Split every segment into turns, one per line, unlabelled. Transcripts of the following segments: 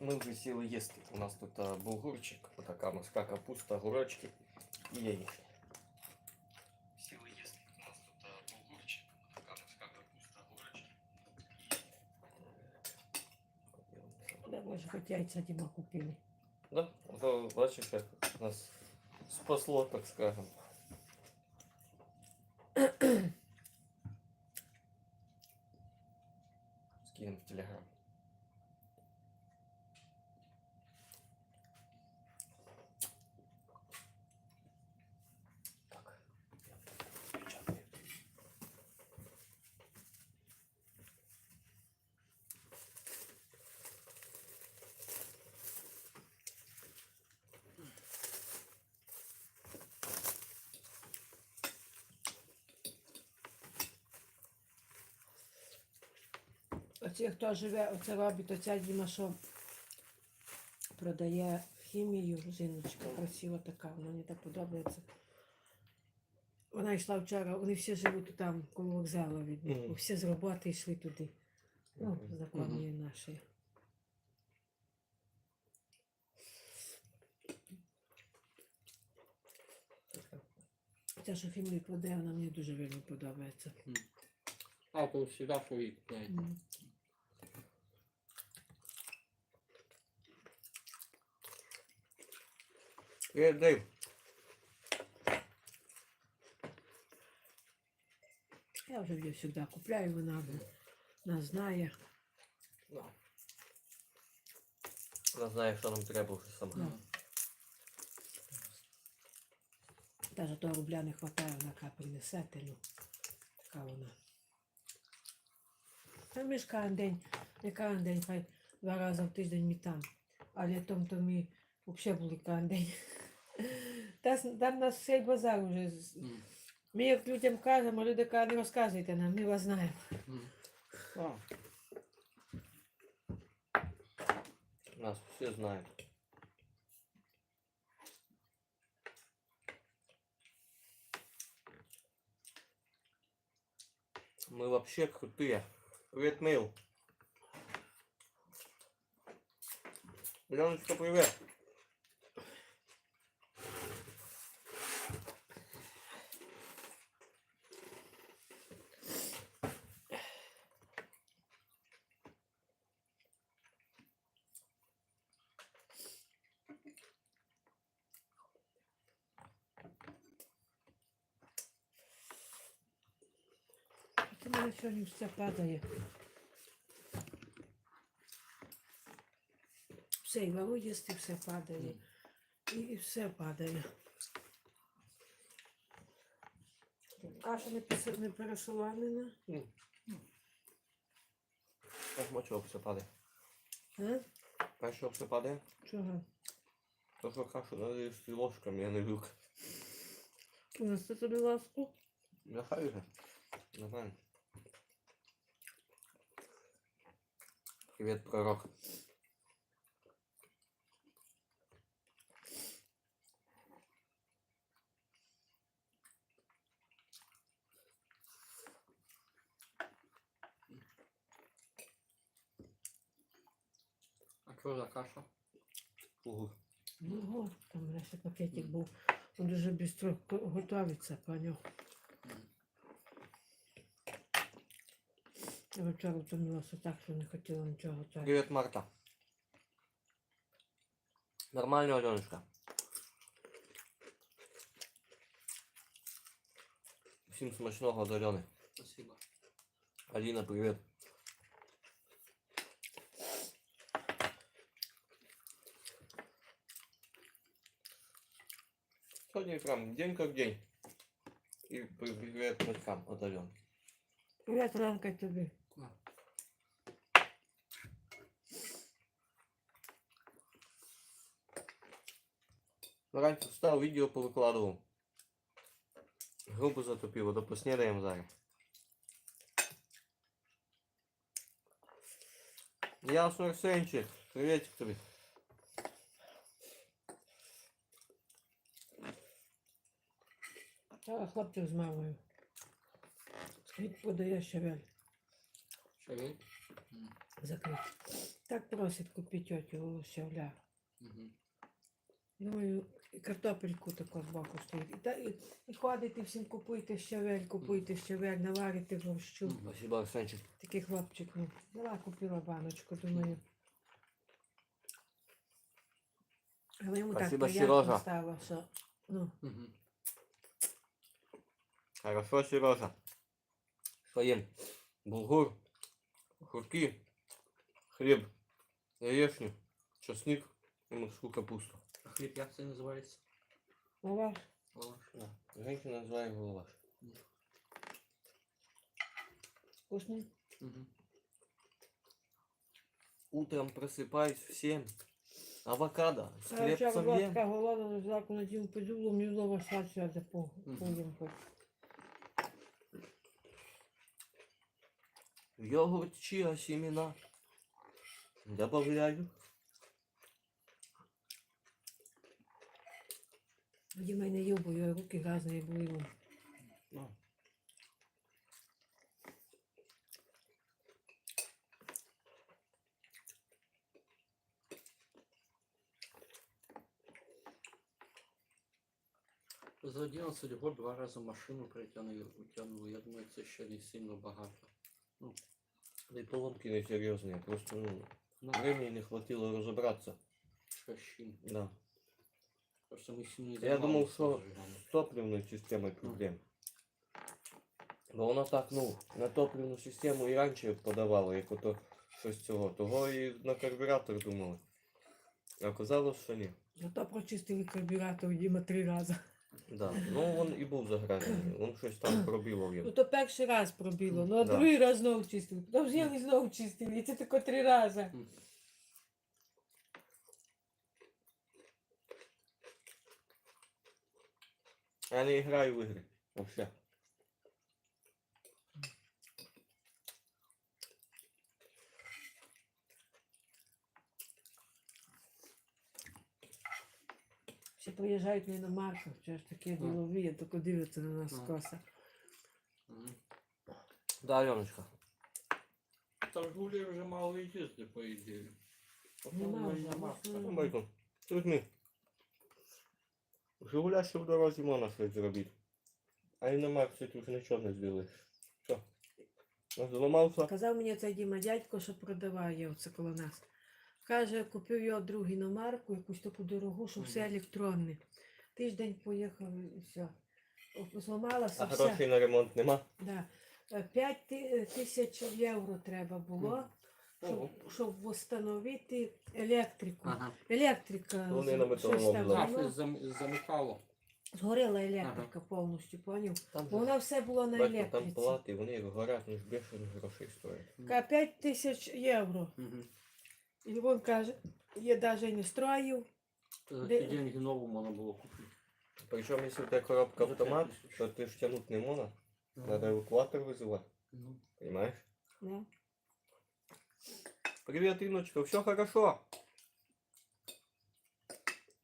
Ми вже сіли їсти. У нас тут а, булгурчик, така морська капуста, гурочки і яєчня. Сіли їсти. У нас тут а, булгурчик, така морська капуста, гурочки.
Да, може, хоч яйця Діма купили.
Да, то бачиш, як нас спасло, так скажем.
Оці, хто живе, оце робить, оця Діма, що продає хімію, жіночка, красива така, вона мені так подобається. Вона йшла вчора, вони всі живуть там, коло вокзалу від них,
Мгм.
всі з роботи йшли туди. Ну,
Мгм.
знакомі наші. Ця, що хімію кладе, вона мені дуже вельми подобається.
А то всегда свої купляють.
Мгм. Я вже її сюди купляю, вона нас знає.
Да. Вона знає, що нам треба вже сама.
Да. Даже того рубля не хватає, вона ка принесе, ну, така вона. Та ми ж кожен день, не кожен день, хай два рази в тиждень ми там. А літом то ми взагалі були кожен день. Та, там нас цей базар вже. з-
М.
Ми як людям кажемо, люди кажуть, не розказуйте нам, ми вас знаємо.
М.
А. Нас все знають. Мы вообще крутые. Привет, Мил. Леночка, привет.
Сьогодні все падає. Все, і вару їсти, все падає. І, і все падає. Каша не, піс- не пересолонена.
Как мочок все падає.
А?
Перше все падає.
Чого?
То, що кашу надо їсти ложками, а не вилками.
Принести тобі ласку?
Нехай вже. Нормально. Привет, пророк.
А що за каша?
Угу.
Ну, от, там у ще пакетик був. Він дуже швидко готується, паню. Я вчора втомилася так, що не хотіла нічого готувати.
Привет, Марта. Нормально, Аленушка. Всім смачного до Альони.
Спасибо.
Аліна, привіт. Сьогодні прям день как день. І привіт батькам от Альони.
Привіт, Ранка, тобі.
А.
Вранці встав, відео повикладував. Грубо затопило, то поснідаємо зараз. Ясно, Арсенчик. Приветик тобі.
Та хлопчик з мамою. Скрізь подає щавель
Що він? М.
закрити. Так просить купити тьотю щавля.
Мгм.
Думаю, і картопельку таку збоку стоїть. І, та, і, і ходите всім купуйте щавель, купуйте щавель, наварите борщу.
Спасибо, Арсенчик.
Такий хлопчик. Ну, взяла, купила баночку, думаю. Але йому
Спасибо,
так приємно
Сережа.
стало, що ну,
Мгм.
Хорошо, Сережа. Що їм? Булгур, курки, хліб, яєчню, часник і морську капусту.
А хліб як це називається?
лаваш.
Лаваш.
Да. Женщина називає його лаваш.
Вкусний.
Мгм.
Утром просыпаюсь в 7. Авокадо с
А я вчора
хлебцем
була
ем.
така голодна, взяла на дім подюлу, мені лаваша сьогодні по,
Мгм.
поїм хоч.
Йогурт чиа семена. Добавляю.
Тоді мене їв, бо його руки грязні були.
Ну,
За 11 год два рази машину притягнули, утягнули. Я думаю, це ще не сильно багато.
Да и поломки не серьезные. Просто ну,
Ну,
времени не хватило разобраться.
шащин.
Да.
Просто ми ще не
Я думал, что с топливной системой проблем. Бо вона так, ну, на топливну систему і раніше подавала, як ото щось цього. Того і на карбюратор думали. А оказалось, що ні.
Зато прочистили карбюратор Діма три рази.
Да. Ну він і був загрязаний. Він щось там пробило в
Ну
йому.
то перший раз пробіло, ну а
Да.
другий раз знову чистили. Потім взяли знову чистили. І це тако три рази.
Я не граю в ігри. Вообще.
Всі приїжджають на іномарках, що ж таке ділові, а тако дивляться на нас коса.
Да, Аленочка.
Та Жигулі вже мало їздити, по ідеї.
Нема вже,
Нема.
Ну,
Майкл, тут ми. Жигуля ще в дорозі можна щось зробити. А і Марсі тут нічого не зробиш. Що? Зламався?
Казав мені цей Діма дядько, що продаває оце коло нас. Каже, купив його другу іномарку, якусь таку дорогу, що все електронне. Тиждень поїхав і все. О, Зламалася
А
все.
грошей на ремонт нема?
Да. Е, П'ять ти- тисяч євро треба було. Щоб, щоб встановити електрику.
Ага.
Електрика.
Ну, вони на
щось там
зламали.
А, щось зам- замикало.
Згоріла електрика повністю, поняв?
Там,
Бо вона все було на
бачите, там
електриці.
палати, вони як горять, ну ж бешених грошей стоять.
Каже, 5 тисяч євро.
Мгм.
І він каже, я навіть не строїв.
За
Де-
ці деньги нову можна було купити.
Причому, якщо у тебе коробка автомат, то ти ж тянуть не можна.
Ну,
Надо евакуатор вызывать,
ну.
понимаешь?
Да.
Привет, Иночка, все хорошо?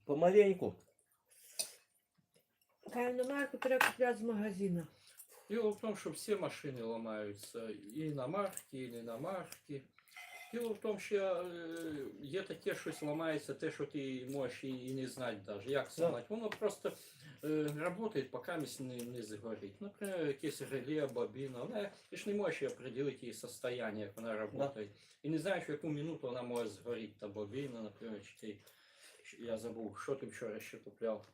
Помаленьку.
Каже, на марку треба купляти з магазину.
Дело в том, что все машины ломаются, и иномарки, и не иномарки. Дело в том, що є таке щось ламається, те, що ти можеш і, і не знати навіть, як зламати. Воно просто е, працює, поки місь не, не згорить. Наприклад, якесь реле, бобіна, вона, ти ж не можеш определити її состояние, як вона працює. І не знаєш, в яку минуту вона може згоріти, та бобіна, наприклад, чи ти, я забув, що ти вчора ще купляв.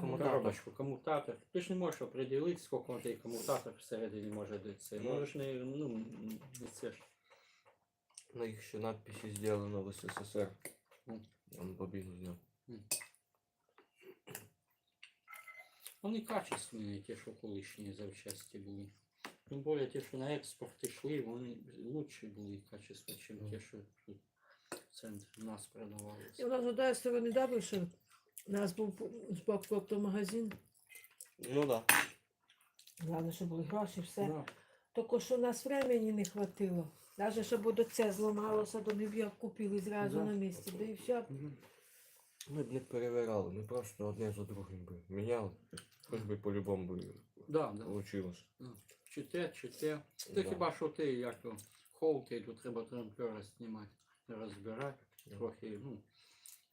Комутатор.
Коробочку, коммутатор. Ти ж не можеш определити, скільки цей комутатор всередині може дати.
Ну.
Можеш не, ну, не це ж.
На их еще надписи сделано в СССР. Он бобину сделал.
Вони качественні, ті, що колишні запчасті були. Тим більше ті, що на експорт йшли, вони лучші були качество, ніж ті, що тут в центрі у нас
І
продавалися.
у нас однієї сторони добре, що у нас був з боку автомагазин.
Ну да.
Головне, щоб були гроші, все.
Да.
Тільки що у нас времени не хватило. Навіть щоб до це зламалося, то ми б його купили зразу
Да.
на місці. Да і все.
Мгм.
Ми б не перевирали, ми просто одне за другим би міняли. Хоч би по-любому би
Да, да.
получилось.
Чи те, чи те. Ти
Да.
хіба що ти як то, і тут треба трамплера знімати, розбирати. Трохи, ну,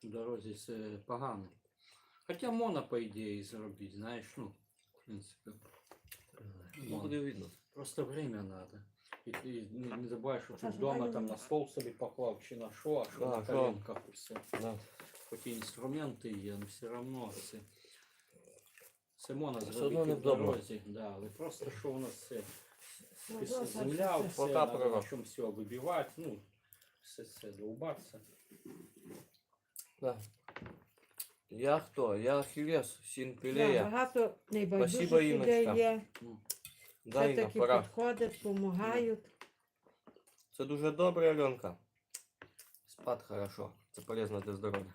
в дорозі це погано. Хоча можна, по ідеї, зробити, знаєш, ну, в принципі.
Ну, буде видно.
Просто время надо. І ти не, не забувай, що ти вдома там на стол собі поклав, чи на що, а що
Да,
на
що?
коленках і все.
Да.
Хоч і інструменти є, але все одно це. Це можна
Все
зробити в дорозі, да, але просто що у нас це
Ну,
земля,
це-
все,
Пока
надо на чому все вибивати, ну, все це довбатися.
Да. Я хто? Я Ахілес, син
Да,
Пілея.
багато найбайдужих
Спасибо,
людей
Інночка.
є.
Дай на
Все-таки
пора.
підходять, допомагають.
Це дуже добре, Альонка. Спад хорошо. Це полезно для здоров'я.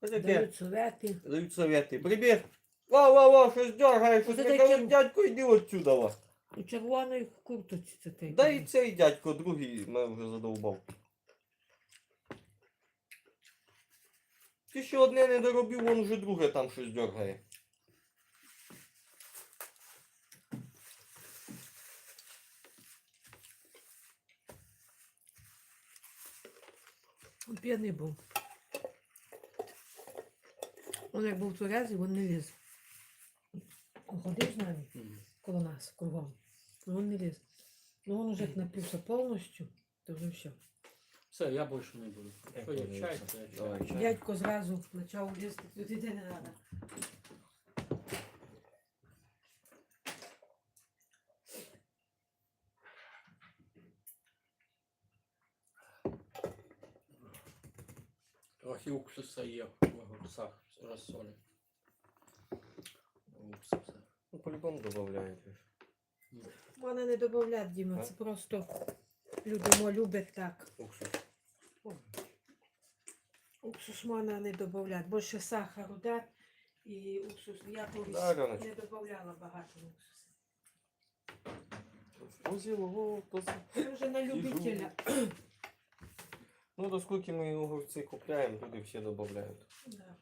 Ось таке.
Дають совети.
Дають совети. Прибіг. Вау, вау, вау, щось дергає, щось
Оце таке-
кажуть, дядько, йди отсюда. ва.
У червоної курточці це ти.
Да і цей дядько, другий, мене вже задовбав. Ти ще одне не доробив, вон уже друге там щось дергає.
Він П'яний був. Він як був в турязі, він не ліз. Він Ходив з нами коло нас, кругом. Ну він не ліз. Ну він уже як напився повністю, то вже все.
Все, я більше не буду. Що я чай, то я чай.
Дядько зразу почав лізти, туди де не треба.
Трохи уксуса є в огурцах розсолі. Уксуса.
Ну, по-любому додають.
Мене не додають, Діма, це просто люди мо люблять так.
Уксус.
Уксус можна не додають. Більше сахару дати і уксус. Я колись
Да,
не додавала багато уксусу.
Узіло, то це-
Це вже на любителя.
Ну, до скільки ми огурці купляємо, люди всі додають.
Да.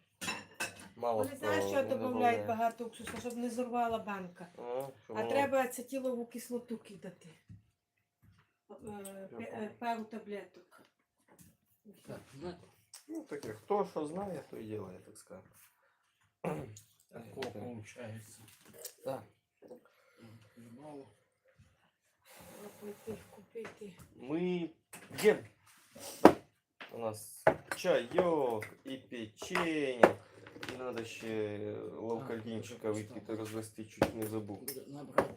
Мало
Вони знають, що додають багато уксусу, щоб не зорвала банка.
А,
А треба ацетилову кислоту кидати. Е, е, Пару таблеток.
Так, ну,
Ну, таке, хто що знає, то і робить, так сказати.
такого получается.
Так.
Мало.
Треба купити.
Мы ем. У нас чайок и печенье. И надо ще лавкальдинчика
А,
випити, розвести, чуть не забув.
Буде набрати.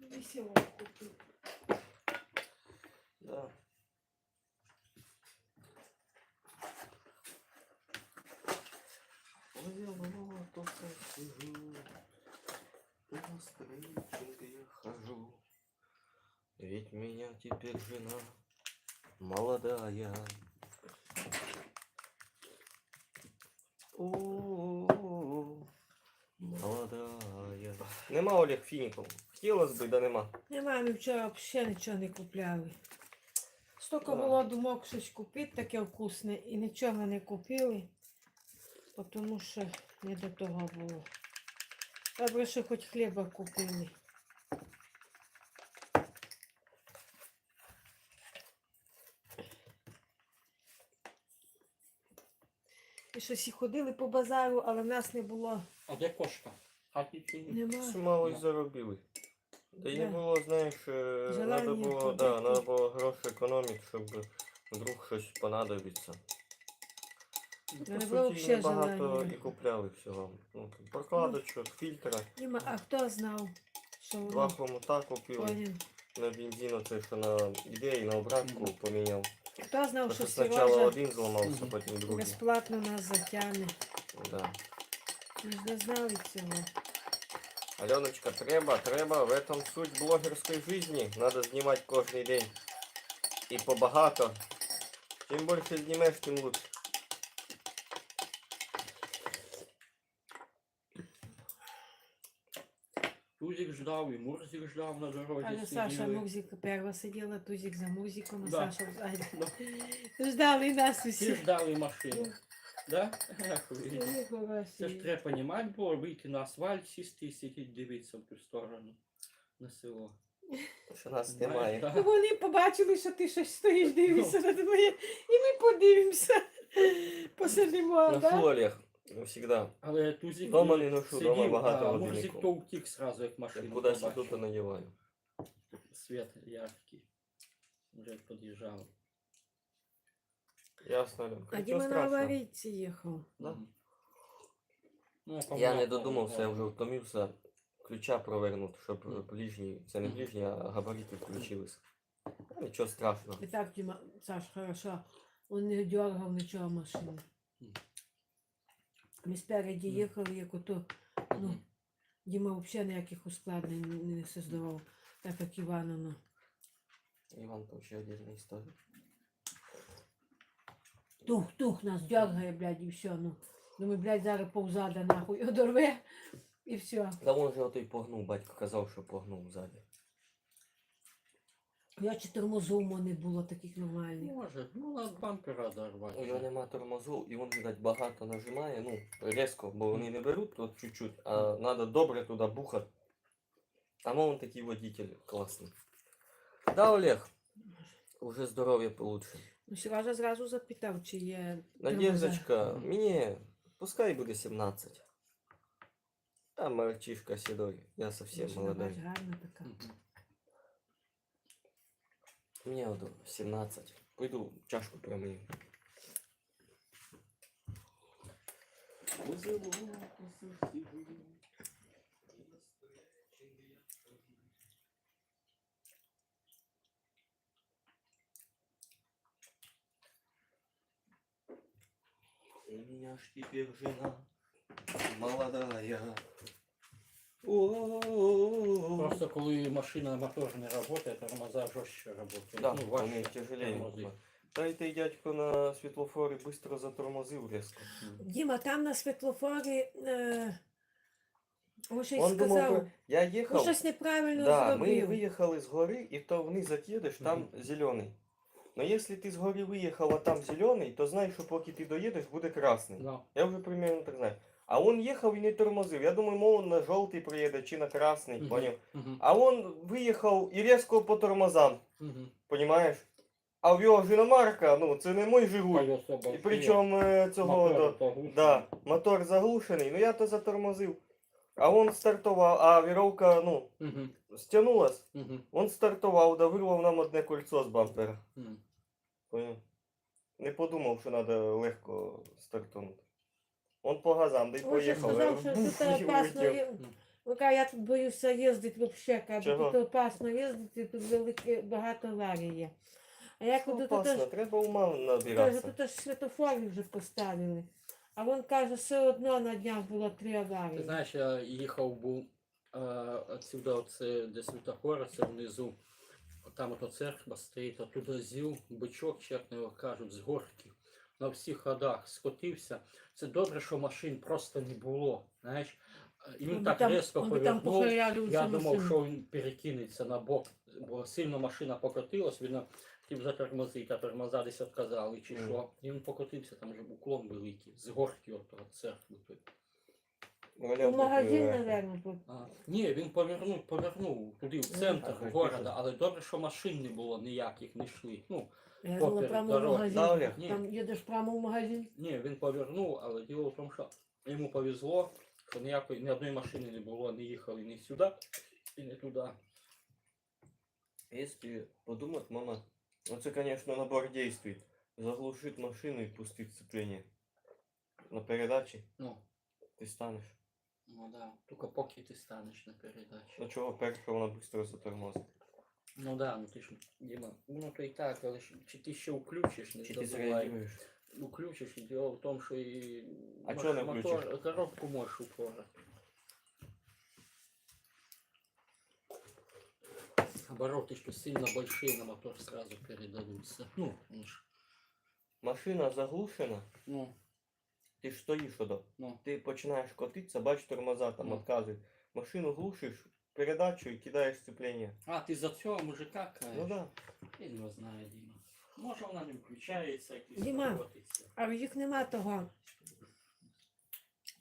Весело.
Да. Ой, я вот тут сижу, на встрече я хожу. Ведь меня теперь жена молодая. Нема Олег Фініков. Хотілося б, да нема.
Нема, ми вчора взагалі нічого не купляли. Стільки
Да.
було думок щось купити таке вкусне і нічого не купили, тому що не до того було. Добре, що хоч хліба купили. І щось і ходили по базару, але в нас не було.
А де кошка? Хаті чи ні?
Нема.
Мало й заробили. Та й не було, знаєш, е,
Желання
надо було,
ходити.
да, надо було гроші економити, щоб вдруг щось понадобиться.
Ну,
По
не було
суті,
взагалі желання.
і купляли всього. Ну, там прокладочок, фільтра,
Нема, а хто знав, що
два хомута купили.
потім-
На бензин оце, що на ідеї, на обратку поміняв.
Хто знав, що
Просто спочатку
Сережа
один зламався, потім другий.
безплатно нас затягне.
Да.
Ми ж не знали цього.
Аленочка, треба, треба, в этом суть блогерской жизни. Надо снимать каждый день. И побагато. Чем больше снимаешь, тем лучше.
Тузик ждав, і Мурзик ждав на дорозі.
Але Саша
сиділи.
Мурзик перша сиділа, Тузик за музиком, а
Да.
Саша ззаді.
Да.
Ждали нас
Всі
усі.
ждали машину. Да? Це ж
хороші.
треба розуміти було, вийти на асфальт, сісти і сидіти, дивитися в ту сторону на село.
Що нас
Знаєш,
немає.
да.
Ну, Вони побачили, що ти щось стоїш, дивишся на двоє, і ми подивимося. Посидимо,
Ношу
так?
Олег. Всегда.
Але тузик
Дома не ношу,
сидів,
дома багато
а
годинників.
Мурзик то утік сразу, як машину
Кудись
побачив.
тут надіваю.
Світ яркий. Вже під'їжджав.
Ясно, Альонка.
А
Нічого
Діма на
страшного.
аварійці їхав.
Да.
Ну,
Я не додумався, я вже втомився ключа провернути, щоб ближні, це не ближні, а габарити включилися. Ну, Нічого страшного.
І так, Діма, Саш, хорошо. Он не дергав нічого машини. Ми спереді їхали, як ото, ну, Діма взагалі ніяких ускладнень не создавав, так як Івановна.
Іван то ще отдельна історія.
Тух-тух нас дергає, блядь, і все. Ну. Думаю, блядь, зараз повзада нахуй одорве, і все.
Та вон же отой погнув, батько казав, що погнув ззаді.
Я чи тормозу не було таких нормальних.
Може, ну на бампера дорвати.
У нього нема тормозу, і він, видать, багато нажимає, ну, різко, бо вони не беруть от чуть-чуть, а треба добре туди бухати. Тому він такий водитель класний. Да, Олег, уже здоров'я получше.
Ну, Сережа зразу запитав, чи є
Надеждочка,
Мгм.
мені, пускай буде 17. А мальчишка седой, я совсем
Машина,
молодой.
бач, гарна така.
Мгм.
Мне вот 17. Пойду чашку промою. У меня ж теперь жена молодая.
Просто коли машина мотор не працює, тормоза жорстче працюють.
Да,
ну,
вони тяжелее.
тормозить.
Той дядько на світлофорі быстро затормозив різко.
Діма, там на світлофорі е,
Он
сказав,
би, я їхав,
щось неправильно
да, ми виїхали з гори, і то вниз закидеш, там зелений. Но якщо ти з гори виїхав, а там зелений, то знай, що поки ти доїдеш, буде красний.
Да.
Я вже примерно так знаю. А он їхав і не тормозив. Я думаю, мов на жовтий приїде чи на красний,
Мгм.
поняв.
Мгм.
А он виїхав і різко по тормозам,
Мгм.
понімаєш? А в його ж ну це не мой Жигуль. І причому е, цього
мотор
до, да, мотор заглушений, ну я то затормозив. А он стартував, а віровка, ну,
Мгм.
стягнулась,
Мгм.
он стартував, да вирвав нам одне кольцо з бампера. Поняв? Не подумав, що треба легко стартанути. Он по газам, да й
Він
поїхав.
сказав, що
я
тут
і
опасно
улетів.
є- я тут боюся їздити взагалі,
Чого?
тут опасно їздити, тут велике, багато аварій є. А я кажу, тут
опасно,
аж,
треба ума
каже,
набиратися.
тут аж світофори вже поставили. А він каже, все одно на днях було три
Ти
аварії.
знаєш, я їхав був е, отсюда, оце, де світофора, це внизу. Там ото церква стоїть, оттуда зів, бичок, як його кажуть, з горки. На всіх ходах скотився. Це добре, що машин просто не було. Знаєш, і він
би
так
там- там
повернув. Я думав, що він перекинеться на бок, бо сильно машина покотилась, він хотів затормозити, а тормоза десь відказали, чи що. І він покотився, там вже уклон великий, з горки від церкви. тут.
Валяв
У магазин,
такий, е,
мабуть, тут.
А, ні, він повернув, повернув туди, в центр города, але добре, що машин не було ніяких, не йшли. Ну,
Я думала,
Поперед
прямо в
дороги.
магазин.
Да, Олег?
Ні.
Там їдеш прямо в магазин.
ні, він повернув, але діло в тому, що йому повезло, що ніякої, ні одної машини не було, не їхали ні сюди, і не туди.
Если подумать, мама, ну це, конечно, набор действий. Заглушить машину і пустить сцепление. На передачі
Ну,
ти станеш.
ну да, тільки поки ти станеш на передачі.
Ну чого перше вона швидко затормозить.
Ну да, ну ти ж, Діма, ну то і так, але ж, чи ти ще включиш, не
Чи ти
забувай.
зреагуєш?
Включиш, і діло в тому, що і
А чого не
мотор-
включиш?
коробку можеш упорати. Обороты, что сильно большие на мотор сразу передадутся. Ну, он ж,
Машина заглушена,
ну,
ти ж стоїш ото.
ну.
Ти починаєш котитися, бачиш тормоза там
Ну.
відказують. Машину глушиш, передачу і кидаєш сцепление.
А, ти за цього мужика каєш?
Ну да.
Я не знаю, Діма. Може вона не включається, якийсь
Діма. А в їх нема того.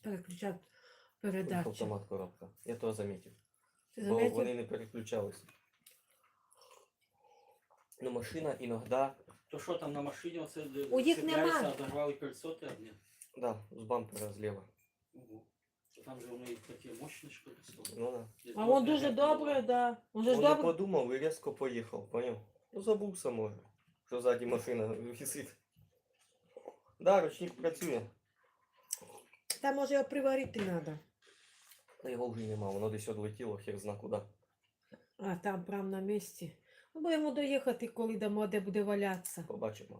Переключати передачу.
Автомат коробка. Я того замітив.
Ти
Бо
замітив?
вони не переключалися. Но машина иногда,
То що там на машині оце де-
У їх
цепляється,
нема.
одорвали кольцо ти одне?
да, с бампера слева.
Ого. Там же вони такі мощні ж колесо.
Ну да.
А он дуже добре, да. Он же ж
Он не
добре.
подумал и резко поехал, понял? Ну забылся, может, что сзади машина висит. Да, ручник працює.
Там може його приварити треба.
Та його вже нема, воно десь одлетіло, хер зна куди.
А там прямо на місці. Ну, будемо доїхати, коли дамо, де буде валятися.
Побачимо.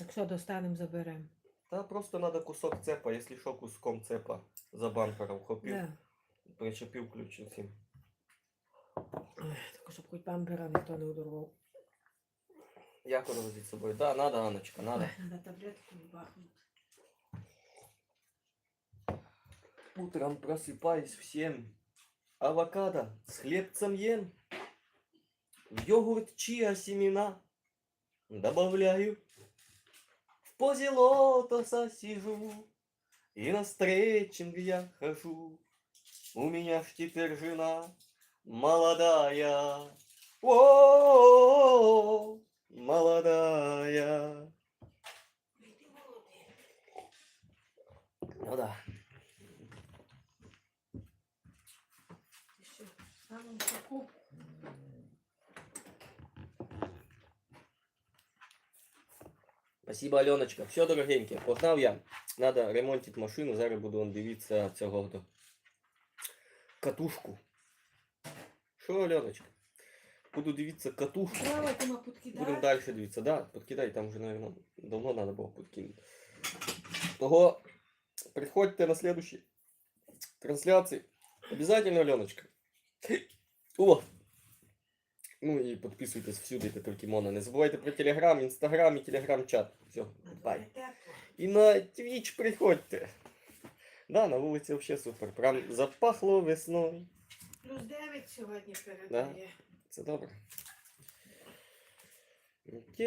Якщо достанемо, заберемо.
Та просто треба кусок цепа, якщо що, куском цепа за бампера вхопив,
Да.
причепив ключ і всім.
Ой, Тільки щоб хоч бампера ніхто не удорвав.
Як воно возить з собою? Да, надо, Аночка, надо.
Ой, Надо таблетку бахнути.
Утром просыпаюсь в семь. Авокадо с хлебцем ем. В йогурт чиа семена добавляю. В позе лотоса сижу. И на стретчинг я хожу. У меня ж теперь жена молодая. О, молодая. Ну да. Спасибо, Аленочка. Все, дорогеньке. Погнав я. Надо ремонтити машину. Зараз буду он дивитися цього катушку. Що, Аленочка? Буду дивитися катушку. Будемо далі дивитися. Да, подкидай, там вже, наверное, давно надо було подкинути. Того приходьте на следующие трансляции. Обязательно, Аленочка. О! Ну и подписывайтесь всюди, это только Мона. Не забывайте про Телеграм, Инстаграм и Телеграм-чат. Все, бай. І на Twitch приходьте. Да, на вулиці вообще супер. Прям запахло весною.
Плюс 9 сьогодні передає.
Це добре. Окей.